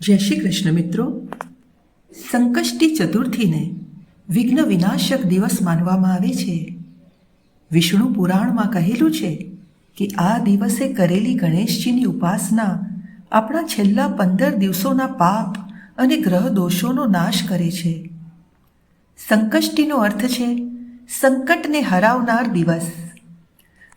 જય શ્રી કૃષ્ણ મિત્રો. સંકષ્ટી ચતુર્થીને વિઘ્ન વિનાશક દિવસ માનવામાં આવે છે. વિષ્ણુ પુરાણમાં કહેલું છે કે આ દિવસે કરેલી ગણેશજીની ઉપાસના આપણા છેલ્લા પંદર દિવસોના પાપ અને ગ્રહ દોષોનો નાશ કરે છે. સંકષ્ટીનો અર્થ છે સંકટને હરાવનાર દિવસ.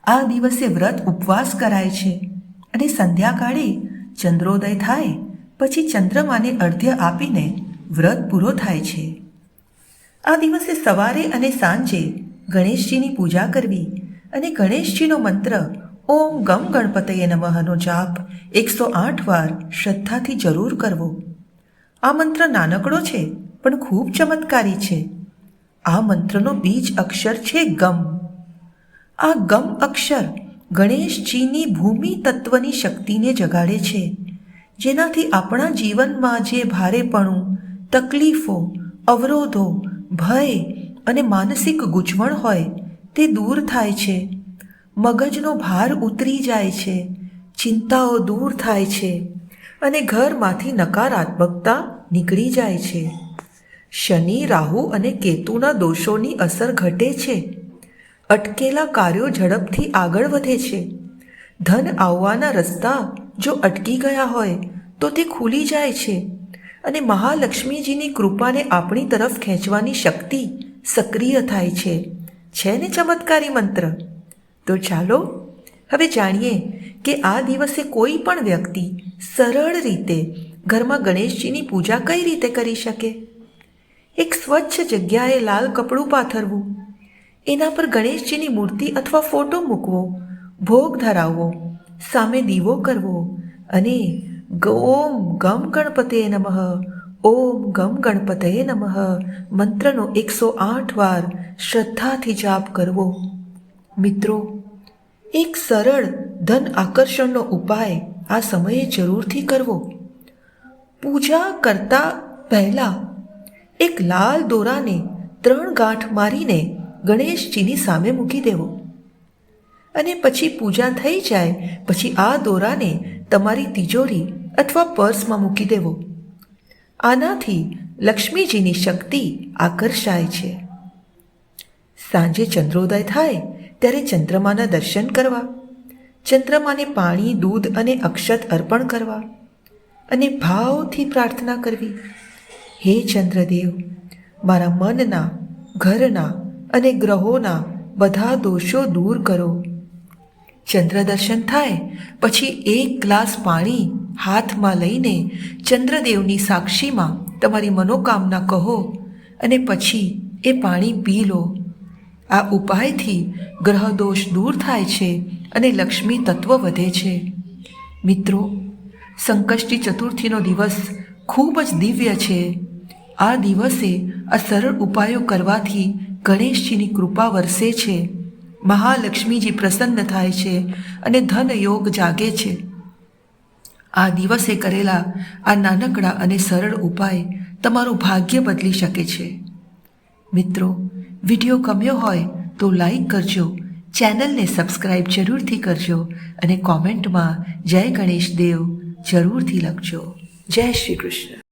આ દિવસે વ્રત ઉપવાસ કરાય છે અને સંધ્યાકાળે ચંદ્રોદય થાય પછી ચંદ્રમાને અર્ધ્ય આપીને વ્રત પૂરો થાય છે. આ દિવસે સવારે અને સાંજે ગણેશજીની પૂજા કરવી અને ગણેશજીનો મંત્ર ઓમ ગમ ગણપતયે નમઃનો જાપ એકસો આઠ વાર શ્રદ્ધાથી જરૂર કરવો. આ મંત્ર નાનકડો છે, પણ ખૂબ ચમત્કારી છે. આ મંત્રનો બીજ અક્ષર છે ગમ. આ ગમ અક્ષર ગણેશજીની ભૂમિ તત્વની શક્તિને જગાડે છે. જેનાથી આપણા જીવનમાં જે ભારેપણું, તકલીફો, અવરોધો, ભય અને માનસિક ગૂંચવણ હોય, તે દૂર થાય છે. મગજનો ભાર ઉતરી જાય છે, ચિંતાઓ દૂર થાય છે અને ઘરમાંથી નકારાત્મકતા નીકળી જાય છે. શનિ, રાહુ અને કેતુના દોષોની અસર ઘટે છે. અટકેલા કાર્યો ઝડપથી આગળ વધે છે. ધન આવવાના રસ્તા જો અટકી ગયા હોય, તો તે ખુલી જાય છે. અને મહાલક્ષ્મીજીની કૃપાને આપણી તરફ ખેંચવાની શક્તિ સક્રિય થાય છે. છે ને ચમત્કારી મંત્ર? તો ચાલો, હવે જાણીએ કે આ દિવસે કોઈ પણ વ્યક્તિ સરળ રીતે ઘરમાં ગણેશજીની પૂજા કઈ રીતે કરી શકે? એક સ્વચ્છ જગ્યાએ લાલ કપડું પાથરવું, એના પર ગણેશજીની મૂર્તિ અથવા ફોટો મૂકવો, ભોગ ધરાવવો સામે દીવો કરવો અને ઓમ ગમ ગણપતે નમઃ, ઓમ ગમ ગણપતયે નમઃ મંત્રનો એકસો આઠ વાર શ્રદ્ધાથી જાપ કરવો. મિત્રો, એક સરળ ધન આકર્ષણનો ઉપાય આ સમયે જરૂરથી કરવો. પૂજા કરતા પહેલા એક લાલ દોરાને ત્રણ ગાંઠ મારીને ગણેશજીની સામે મૂકી દેવો. અને પછી પૂજા થઈ જાય, પછી આ દોરાને તમારી તિજોરી અથવા પર્સમાં મૂકી દેવો. આનાથી લક્ષ્મીજીની શક્તિ આકર્ષાય છે. સાંજે ચંદ્રોદય થાય, ત્યારે ચંદ્રમાના દર્શન કરવા, ચંદ્રમાને પાણી, દૂધ અને અક્ષત અર્પણ કરવા અને ભાવથી પ્રાર્થના કરવી. હે ચંદ્રદેવ, મારા મનના, ઘરના અને ગ્રહોના બધા દોષો દૂર કરો. ચંદ્ર દર્શન થાય. પછી એક ગ્લાસ પાણી હાથમાં લઈને ચંદ્રદેવની સાક્ષીમાં તમારી મનોકામના કહો અને પછી એ પાણી પી લો. આ ઉપાયથી ગ્રહ દોષ દૂર થાય છે અને લક્ષ્મી તત્વ વધે છે. મિત્રો, સંકષ્ટી ચતુર્થીનો દિવસ ખૂબ જ દિવ્ય છે. આ દિવસે આ સરળ ઉપાયો કરવાથી ગણેશજીની કૃપા વરસે છે. મહાલક્ષ્મીજી પ્રસન્ન થાય છે અને ધન યોગ જાગે છે. આ દિવસે કરેલા આ નાનકડા અને સરળ ઉપાય તમારું ભાગ્ય બદલી શકે છે. મિત્રો, વીડિયો ગમ્યો હોય તો લાઈક કરજો, ચેનલને સબસ્ક્રાઈબ જરૂરથી કરજો અને કોમેન્ટમાં જય ગણેશ દેવ જરૂરથી લખજો. જય શ્રી કૃષ્ણ.